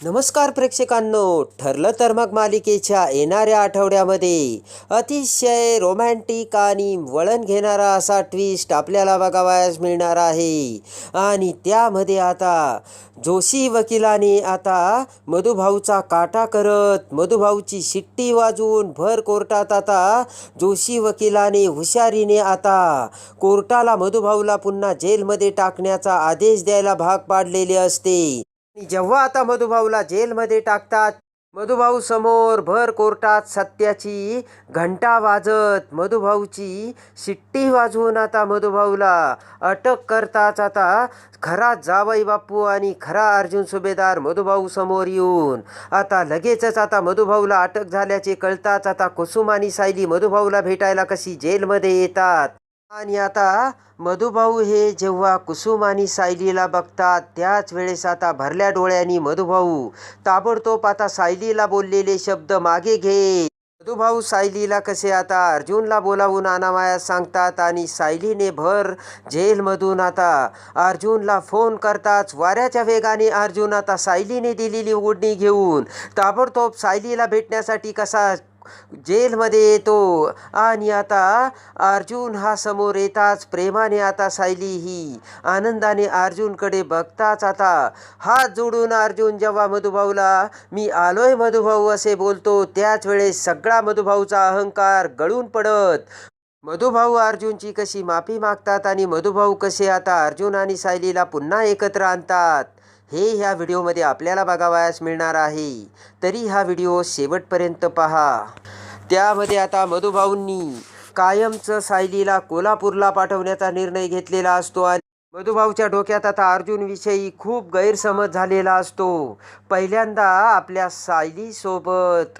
नमस्कार प्रेक्षकांनो. ठरलं तर मग मालिकेच्या येणाऱ्या आठवड्यामध्ये अतिशय रोमॅन्टिक आणि वळण घेणारा असा ट्विस्ट आपल्याला बघावयास मिळणार आहे. आणि त्यामध्ये आता जोशी वकिलाने आता मधुभाऊचा काटा करत मधुभाऊची शिट्टी वाजवून भर कोर्टात आता जोशी वकिलाने हुशारीने आता कोर्टाला मधुभाऊला पुन्हा जेलमध्ये टाकण्याचा आदेश द्यायला भाग पाडलेले असते. जेव्हा आता मधुभाऊला जेलमध्ये टाकतात मधुभाऊ समोर भर कोर्टात सत्याची घंटा वाजत मधुभाऊची शिट्टी वाजवून आता मधुभाऊला अटक करताच आता खरा जावई बापू आणि खरा अर्जुन सुभेदार मधुभाऊ समोर येऊन आता लगेचच आता मधुभाऊला अटक झाल्याचे कळताच आता कुसुम आणि सायली मधुभाऊला भेटायला कशी जेलमध्ये येतात? आणि आता मधुभाऊ हे जेव्हा कुसुम आणि सायलीला बघतात त्याच वेळेस आता भरल्या डोळ्यांनी मधुभाऊ ताबडतोब आता सायलीला बोललेले शब्द मागे घे. मधुभाऊ सायलीला कसे आता अर्जुनला बोलावून आणावयास सांगतात आणि सायलीने भर जेलमधून आता अर्जुनला फोन करताच वाऱ्याच्या वेगाने अर्जुन आता सायलीने दिलेली उडणी घेऊन ताबडतोब सायलीला भेटण्यासाठी कसा जेलमध्ये येतो. आणि आता अर्जुन हा समोर येताच प्रेमाने आता सायली ही आनंदाने अर्जुनकडे बघताच आता. हात जोडून अर्जुन जेव्हा मधुभाऊला मी आलोय मधुभाऊ असे बोलतो त्याच वेळेस सगळा मधुभाऊचा अहंकार गळून पडत. मधुभाऊ अर्जुनची कशी माफी मागतात आणि मधुभाऊ कसे आता अर्जुन आणि सायलीला पुन्हा एकत्र आणतात? हे ह्या व्हिडिओमध्ये आपल्याला बघावयास मिळणार आहे. तरी हा व्हिडिओ शेवटपर्यंत पहा. त्यामध्ये आता मधुभाऊंनी कायमचं सायलीला कोल्हापूरला पाठवण्याचा निर्णय घेतलेला असतो आणि मधुभाऊच्या डोक्यात आता अर्जुनविषयी खूप गैरसमज झालेला असतो. पहिल्यांदा आपल्या सायलीसोबत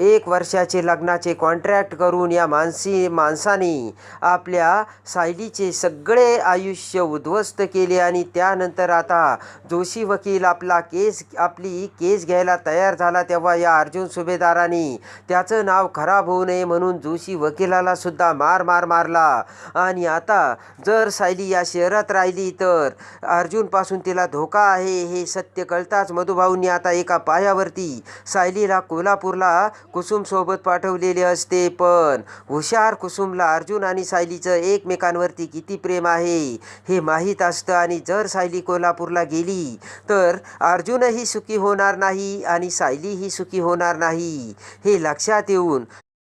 एक वर्षाचे लग्नाचे कॉन्ट्रॅक्ट करून या माणसी माणसाने आपल्या सायलीचे सगळे आयुष्य उद्ध्वस्त केले आणि त्यानंतर आता जोशी वकील आपला केस आपली केस घ्यायला तयार झाला तेव्हा या अर्जुन सुभेदाराने त्याचं नाव खराब होऊ नये म्हणून जोशी वकिलाला सुद्धा मार मार मारला. आणि आता जर सायली या शहरात राहिली तर अर्जुनपासून तिला धोका आहे हे सत्य कळताच मधुभाऊंनी आता एका पायावरती सायलीला कोल्हापूरला कुसुमसोबत पाठवलेले असते पण हुशार कुसुमला अर्जुन आणि सायलीचं एकमेकांवरती किती प्रेम आहे हे माहीत असतं आणि जर सायली कोल्हापूरला गेली तर अर्जुनही सुखी होणार नाही आणि सायलीही सुखी होणार नाही हे लक्षात येऊन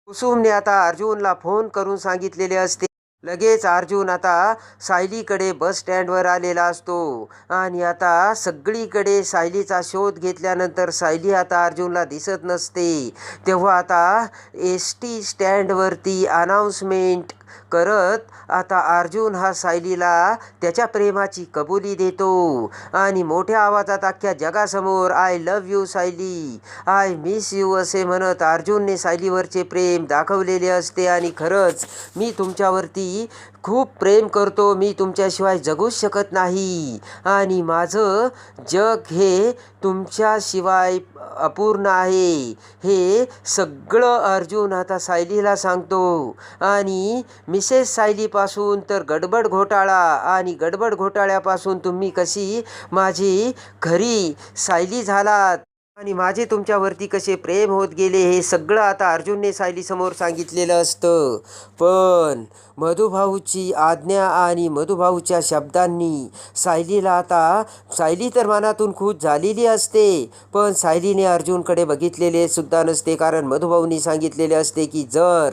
कुसुमने आता अर्जुनला फोन करून सांगितलेले असते. लगेच अर्जुन आता सायलीकडे बस स्टँडवर आलेला असतो. आणि आता सगळीकडे सायलीचा शोध घेतल्यानंतर सायली आता अर्जुनला दिसत नसते. तेव्हा आता एस टी स्टँडवरती अनाऊन्समेंट करत आता अर्जुन हा सायलीला त्याच्या प्रेमाची कबुली देतो. आणि मोठ्या आवाजात अख्ख्या जगासमोर I love you Sayali. I miss you असे म्हणत अर्जुनने सायलीवरचे प्रेम दाखवलेले असते. आणि खरंच मी तुमच्यावरती खूप प्रेम करतो. मी तुमच्याशिवाय जगूच शकत नाही. आणि माझं जग हे तुमच्याशिवाय अपूर्ण आहे. हे सगळं अर्जुन आता सायलीला सांगतो. आणि मिसेस सायलीपासून तर गडबड घोटाळा आणि गडबड घोटाळ्यापासून तुम्ही कशी माझी खरी सायली झालात? आणि माझे तुमच्यावरती कसे प्रेम होत गेले हे सगळं आता अर्जुनने सायलीसमोर सांगितलेलं असतं. पण मधुभाऊची आज्ञा आणि मधुभाऊच्या शब्दांनी सायलीला आता सायली तर मनातून खुश झालेली असते पण सायलीने अर्जुनकडे बघितलेले सुद्धा नसते. कारण मधुभाऊनी सांगितलेले असते की जर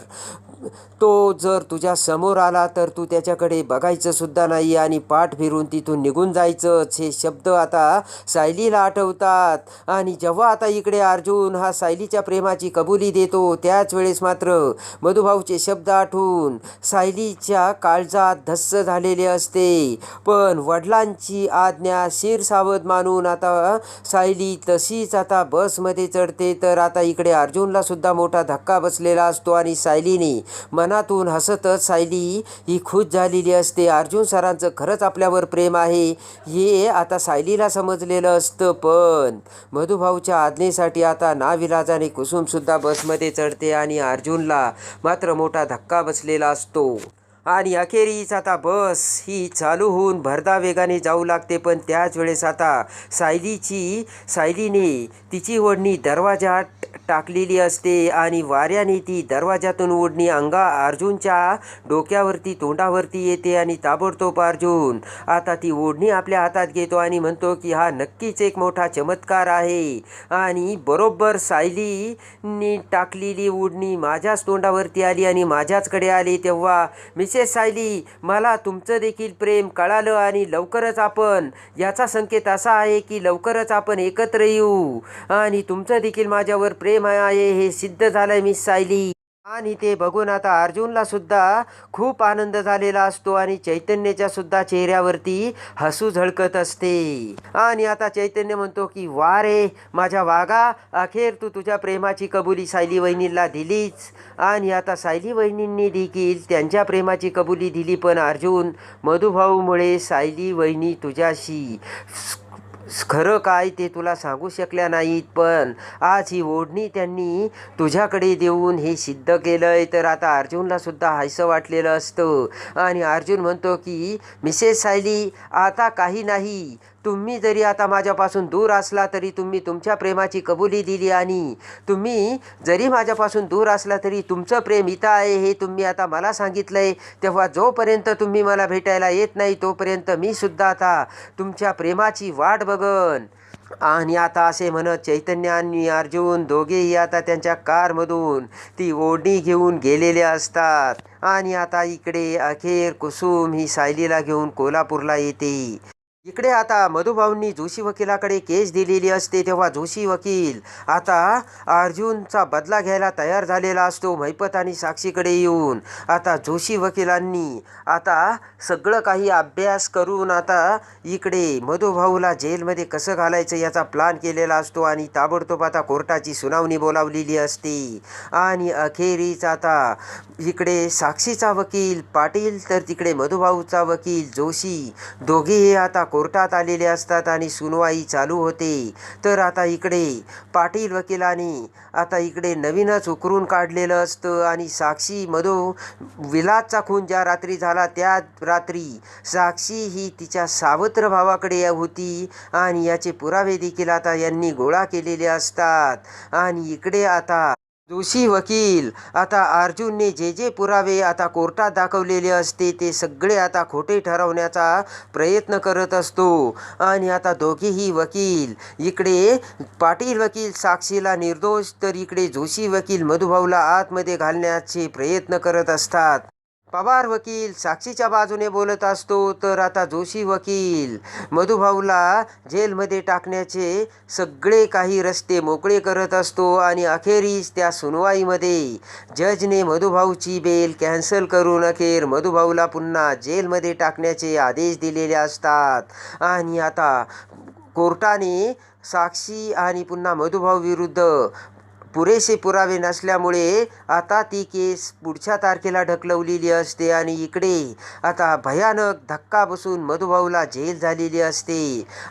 तो जर तुझ्या समोर आला तर तू त्याच्याकडे बघायचं सुद्धा नाही आणि पाठ फिरून तिथून निघून जायचंच. हे शब्द आता सायलीला आठवतात. आणि जेव्हा आता इकडे अर्जुन हा सायलीच्या प्रेमाची कबुली देतो त्याच वेळेस मात्र मधुभाऊचे शब्द आठवून सायलीच्या काळजात धस्स झालेले असते. पण वडिलांची आज्ञा शिरसावध मानून आता सायली तशीच आता बसमध्ये चढते. तर आता इकडे अर्जुनला सुद्धा मोठा धक्का बसलेला असतो आणि सायलीने मनातून हसतच सायली ही खुश झालेली असते. अर्जुन सरांचं खरंच आपल्यावर प्रेम आहे. हे आता सायलीला समजलेलं असतं पण मधुभाऊच्या आज्ञेसाठी आता नाविलाजाने कुसुमसुद्धा बसमध्ये चढते आणि अर्जुनला मात्र मोठा धक्का बसलेला असतो. आणि अखेरीस आता बस ही चालू होऊन भरदा वेगाने जाऊ लागते. पण त्याच वेळेस आता सायलीची सायलीने तिची ओढणी दरवाजात टाकलेली असते आणि वाऱ्याने ती दरवाजातून ओढणी अंगा अर्जुनच्या डोक्यावरती तोंडावरती येते आणि ताबडतोब अर्जुन. आता ती ओढणी आपल्या हातात घेतो आणि म्हणतो की हा नक्कीच एक मोठा चमत्कार आहे. आणि बरोबर सायलीने टाकलेली ओढणी माझ्याच तोंडावरती आली आणि माझ्याचकडे आली. तेव्हा मिसेस सायली मला तुमचं देखील प्रेम कळालं आणि लवकरच आपण याचा संकेत असा आहे की लवकरच आपण एकत्र येऊ आणि तुमचं देखील माझ्यावर प्रेम आहे हे सिद्ध झालंय मिस सायली. आणि ते बघून आता अर्जुनला सुद्धा खूप आनंद झालेला असतो आणि चैतन्याच्या सुद्धा चेहऱ्यावरती हसू झळकत असते. आणि आता चैतन्य म्हणतो की वा रे माझ्या वागा अखेर तू तुझ्या प्रेमाची कबुली सायली वहिनीला दिलीच. आणि आता सायली वहिनींनी देखील त्यांच्या प्रेमाची कबुली दिली पण अर्जुन मधुभाऊमुळे सायली वहिनी तुझ्याशी खरं काय ते तुला सांगू शकल्या नाहीत पण आज ही ओढणी त्यांनी तुझ्याकडे देऊन हे सिद्ध केलंय. तर आता अर्जुनला सुद्धा हायसं वाटलेलं असतं. आणि अर्जुन म्हणतो की मिसेस सायली आता काही नाही. तुम्ही जरी आता माझ्यापासून दूर असला तरी तुम्ही तुमच्या प्रेमाची कबुली दिली आणि तुम्ही जरी माझ्यापासून दूर असला तरी तुमचं प्रेम इथं आहे हे तुम्ही आता मला सांगितलंय. तेव्हा जोपर्यंत तुम्ही मला भेटायला येत नाही तोपर्यंत मी सुद्धा आता तुमच्या प्रेमाची वाट बघन. आणि आता असे म्हणत चैतन्य आणि अर्जुन दोघेही आता त्यांच्या कारमधून ती ओढणी घेऊन गेलेले असतात. आणि आता इकडे अखेर कुसुम ही सायलीला घेऊन कोल्हापूरला येते. इकडे आता मधुभाऊंनी जोशी वकिलाकडे केस दिलेली असते तेव्हा जोशी वकील आता अर्जुनचा बदला घ्यायला तयार झालेला असतो महिपत आणि साक्षीकडे येऊन. आता जोशी वकिलांनी आता सगळं काही अभ्यास करून आता इकडे मधुभाऊला जेलमध्ये कसं घालायचं याचा प्लान केलेला असतो आणि ताबडतोब आता कोर्टाची सुनावणी बोलावलेली असते. आणि अखेरीच आता इकडे साक्षीचा वकील पाटील तर तिकडे मधुभाऊचा वकील जोशी दोघेही आता कोर्टात आलेले असतात आणि सुनवाई चालू होते. तर आता इकडे पाटील वकिलाने आता इकडे नवीनच उकरून काढलेलं असतं आणि साक्षी मधो विलासचा खून ज्या रात्री झाला त्या रात्री साक्षी ही तिच्या सावत्र भावाकडे होती आणि याचे पुरावे देखील आता यांनी गोळा केलेले असतात. आणि इकडे आता दोषी वकील. आता अर्जुनने जे जे पुरावे आता कोर्टात दाखवलेले असते ते सगळे आता खोटे ठरवण्याचा प्रयत्न करत असतो. आणि आता दोघेही वकील. इकडे पाटील वकील साक्षीला निर्दोष तर इकडे जोशी वकील मधुभाऊला आतमध्ये घालण्याचे प्रयत्न करत असतात. पवार वकील साक्षीच्या बाजूने बोलत असतो तर आता जोशी वकील. मधुभाऊला जेलमध्ये टाकण्याचे सगळे काही रस्ते मोकळे करत असतो आणि अखेरीस त्या सुनवाईमध्ये जजने मधुभाऊची बेल कॅन्सल करून अखेर मधुभाऊला पुन्हा जेलमध्ये टाकण्याचे आदेश दिलेले असतात. आणि आता कोर्टाने साक्षी आणि पुन्हा मधुभाऊ विरुद्ध पुरेसे पुरावे नसल्यामुळे आता ती केस पुढच्या तारखेला ढकलवलेली असते आणि इकडे आता भयानक धक्का बसून मधुभाऊला जेल झालेली असते.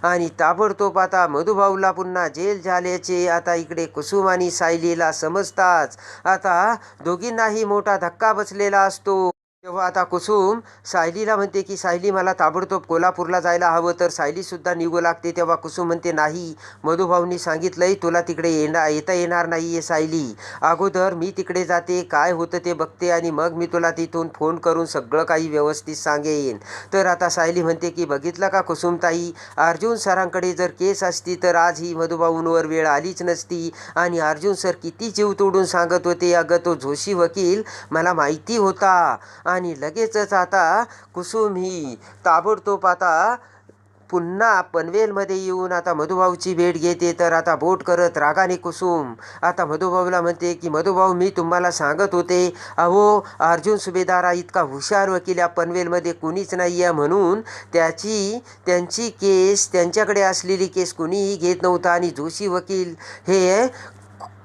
आणि ताबडतोब आता मधुभाऊला पुन्हा जेल झाल्याचे आता इकडे कुसुम आणि सायलीला समजताच आता दोघींनाही मोठा धक्का बसलेला असतो. तेव्हा आता कुसुम सायलीला म्हणते की सायली मला ताबडतोब कोल्हापूरला जायला हवं. तर सायलीसुद्धा निघू लागते. तेव्हा कुसुम म्हणते नाही मधुभाऊंनी सांगितलंय तुला तिकडे येणार येता येणार नाही आहे सायली. अगोदर मी तिकडे जाते काय होतं ते बघते आणि मग मी तुला तिथून फोन करून सगळं काही व्यवस्थित सांगेन. तर आता सायली म्हणते की बघितलं का कुसुमताई अर्जुन सरांकडे जर केस असती तर आज ही मधुभाऊंवर वेळ आलीच नसती आणि अर्जुन सर किती जीव तोडून सांगत होते अगं तो जोशी वकील मला माहिती होता. आणि लगेचच आता कुसुम ही ताबडतोब आता पुन्हा पनवेलमध्ये येऊन आता मधुभाऊची भेट घेते. तर आता बोट करत रागाने कुसुम आता मधुभाऊला म्हणते की मधुभाऊ मी तुम्हाला सांगत होते अहो अर्जुन सुभेदारा इतका हुशार वकील या पनवेलमध्ये कुणीच नाही आहे म्हणून त्याची त्यांची केस त्यांच्याकडे असलेली केस कुणीही घेत नव्हता आणि जोशी वकील हे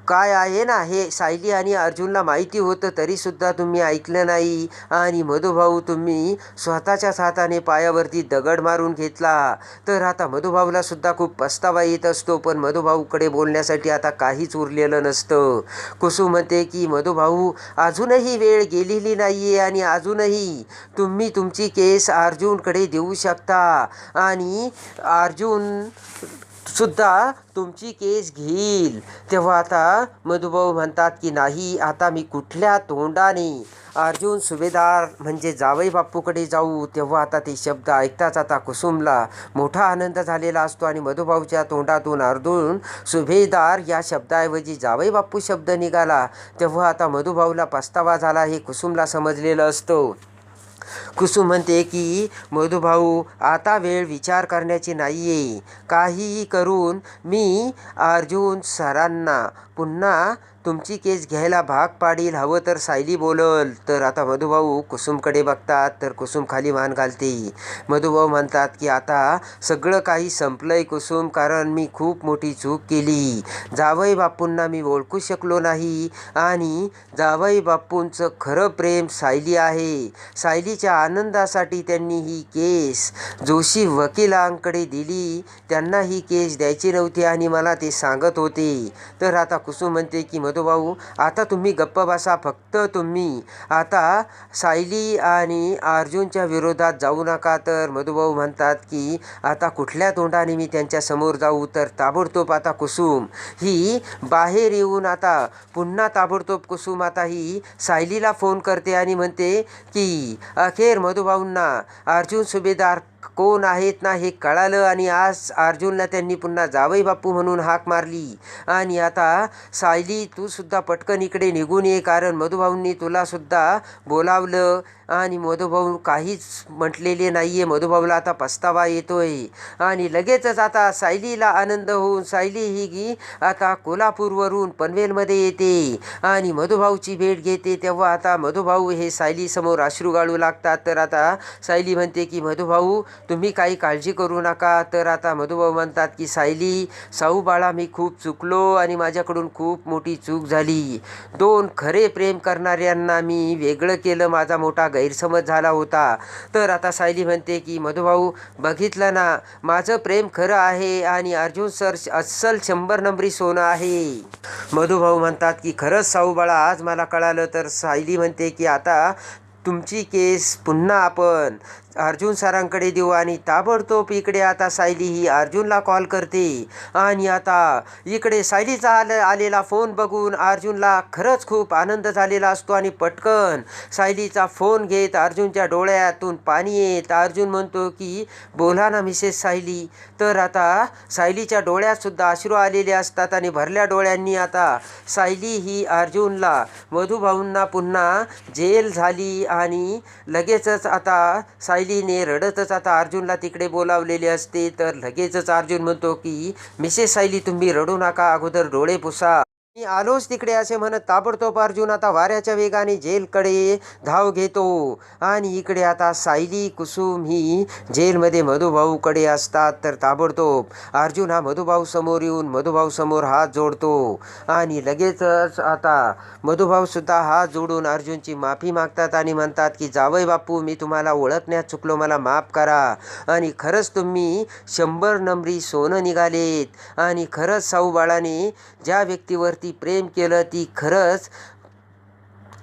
काय आहे ना हे सायली आणि अर्जुनला माहिती होतं तरीसुद्धा तुम्ही ऐकलं नाही. आणि मधुभाऊ तुम्ही स्वतःच्याच हाताने पायावरती दगड मारून घेतला. तर आता मधुभाऊला सुद्धा खूप पस्तावा येत असतो पण मधुभाऊकडे बोलण्यासाठी आता काहीच उरलेलं नसतं. कुसू म्हणते की मधुभाऊ अजूनही वेळ गेलेली नाही आहे आणि अजूनही तुम्ही तुमची केस अर्जुनकडे देऊ शकता. आणि अर्जुन सुद्धा तुमची केस घेईल. तेव्हा आता मधुभाऊ म्हणतात की नाही आता मी कुठल्या तोंडाने अर्जुन सुभेदार म्हणजे जावई बाप्पूकडे जाऊ. तेव्हा आता ते शब्द ऐकताच आता कुसुमला मोठा आनंद झालेला असतो आणि मधुभाऊच्या तोंडातून अर्जुन सुभेदार या शब्दाऐवजी जावई बाप्पू शब्द निघाला. तेव्हा आता मधुभाऊला पस्तावा झाला हे कुसुमला समजलेलं असतं. कुसुम म्हणते की मधुभाऊ आता वेळ विचार करण्याची नाही आहे काहीही करून मी अर्जुन सरांना पुन्हा तुमची केस घ्यायला भाग पाडील हवं तर सायली बोलल. तर आता मधुभाऊ कुसुमकडे बघतात तर कुसुम खाली मान घालते. मधुभाऊ म्हणतात की आता सगळं काही संपलंय कुसुम कारण मी खूप मोठी चूक केली. जावई बापूंना मी ओळखू शकलो नाही आणि जावई बापूंचं खरं प्रेम सायली आहे. सायलीच्या आनंदासाठी त्यांनी ही केस जोशी वकिलांकडे दिली. त्यांना ही केस द्यायची नव्हती आणि मला ते सांगत होते. तर आता कुसुम म्हणते की मधुभाऊ आता तुम्ही गप्प बसा फक्त तुम्ही. आता सायली आणि अर्जुनच्या विरोधात जाऊ नका तर मधुभाऊ म्हणतात की आता कुठल्या तोंडाने मी त्यांच्यासमोर जाऊ तर ताबडतोब आता कुसुम. ही बाहेर येऊन आता पुन्हा ताबडतोब कुसुम आता ही सायलीला फोन करते आणि म्हणते की अखेर मधुभाऊंना अर्जुन सुभेदार कोण आहेत ना हे कळालं आणि आज अर्जुनला त्यांनी पुन्हा जावई बापू म्हणून हाक मारली. आणि आता सायली तू सुद्धा पटकन इकडे निघून ये कारण मधुभाऊंनी तुलासुद्धा बोलावलं. आणि मधुभाऊ काहीच म्हटलेले नाही आहे मधुभाऊला आता पस्तावा येतोय. आणि लगेचच आता सायलीला आनंद होऊन सायली ही गी आता कोल्हापूरवरून पनवेलमध्ये येते. आणि मधुभाऊची भेट घेते. तेव्हा आता मधुभाऊ हे सायलीसमोर अश्रू गाळू लागतात. तर आता सायली म्हणते की मधुभाऊ तुम्ही काही काळजी करू नका. तर आता मधुभाऊ म्हणतात की सायली साऊ बाळा मी खूप चुकलो आणि माझ्याकडून खूप मोठी चूक झाली. दोन खरे प्रेम करणाऱ्यांना मी वेगळं केलं. माझा मोठा गैरसमज झाला होता. तर आता सायली म्हणते की मधुभाऊ बघितलं ना माझं प्रेम खरं आहे आणि अर्जुन सर अस्सल शंभर नंबरी सोनं आहे. मधुभाऊ म्हणतात की खरंच साऊ बाळा आज मला कळालं. तर सायली म्हणते की आता तुमची केस पुन्हा आपण. अर्जुन सरांकडे देऊ आणि ताबडतोब इकडे आता सायली ही अर्जुनला कॉल करते. आणि आता इकडे सायलीचा आल आलेला फोन बघून अर्जुनला खरंच खूप आनंद झालेला असतो आणि पटकन सायलीचा फोन घेत अर्जुनच्या डोळ्यातून पाणी येत अर्जुन म्हणतो की बोला ना मिसेस सायली. तर आता सायलीच्या डोळ्यातसुद्धा अश्रू आलेले असतात आणि भरल्या डोळ्यांनी आता सायली ही अर्जुनला मधुभाऊंना पुन्हा जेल झाली आणि लगेचच आता सायलीने रडतच आता अर्जुनला तिकडे बोलावलेले असते तर लगेचच अर्जुन म्हणतो की मिसेस सायली तुम्ही रडू नका अगोदर डोळे पुसा. मी आलोच तिकडे असे म्हणत ताबडतोब अर्जुन आता वाऱ्याच्या वेगाने जेलकडे धाव घेतो. आणि इकडे आता सायली कुसुम ही जेलमध्ये मधुभाऊकडे असतात. तर ताबडतोब अर्जुन हा मधुभाऊ समोर येऊन मधुभाऊ समोर हात जोडतो. आणि लगेचच आता मधुभाऊ सुद्धा हात जोडून अर्जुनची माफी मागतात आणि म्हणतात की जावय बापू मी तुम्हाला ओळखण्यात चुकलो. मला माफ करा. आणि खरंच तुम्ही शंभर नंबरी सोनं निघालेत. आणि खरंच साऊ बाळाने ज्या व्यक्तीवरती ती प्रेम केलं ती खरंच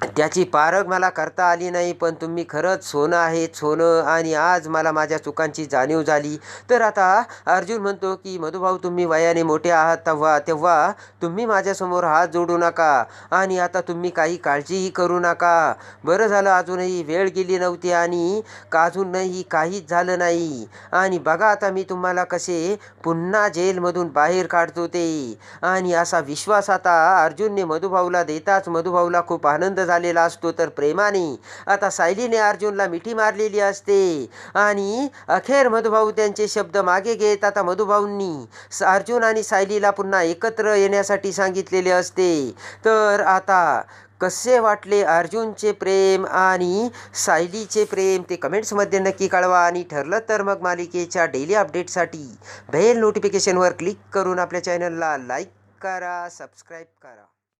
त्याची पारख मला करता आली नाही पण तुम्ही खरंच सोनं आहे. सोनं आणि आज मला माझ्या चुकांची जाणीव झाली. तर आता अर्जुन म्हणतो की मधुभाऊ तुम्ही वयाने मोठे आहात तेव्हा तेव्हा तुम्ही माझ्यासमोर हात जोडू नका आणि आता तुम्ही काही काळजीही करू नका. बरं झालं अजूनही वेळ गेली नव्हती आणि का अजूनही काहीच झालं नाही. आणि बघा आता मी तुम्हाला कसे पुन्हा जेलमधून बाहेर काढतो ते. आणि असा विश्वास आता अर्जुनने मधुभाऊला देताच मधुभाऊला खूप आनंद झाला. झालेला असतो तर प्रेमाने. आता सायलीने अर्जुनला मिठी मारलेली असते. आणि अखेर मधुभाऊ त्यांचे शब्द मागे घेत आता मधुभाऊंनी स- अर्जुन आणि सायलीला पुन्हा एकत्र येण्यासाठी सांगितलेले असते. तर आता कसे वाटले अर्जुनचे प्रेम आणि सायलीचे प्रेम ते कमेंट्समध्ये नक्की कळवा. आणि ठरलं तर मग मालिकेच्या डेली अपडेटसाठी बेल नोटिफिकेशनवर क्लिक करून आपल्या चॅनलला लाईक करा सबस्क्राईब करा.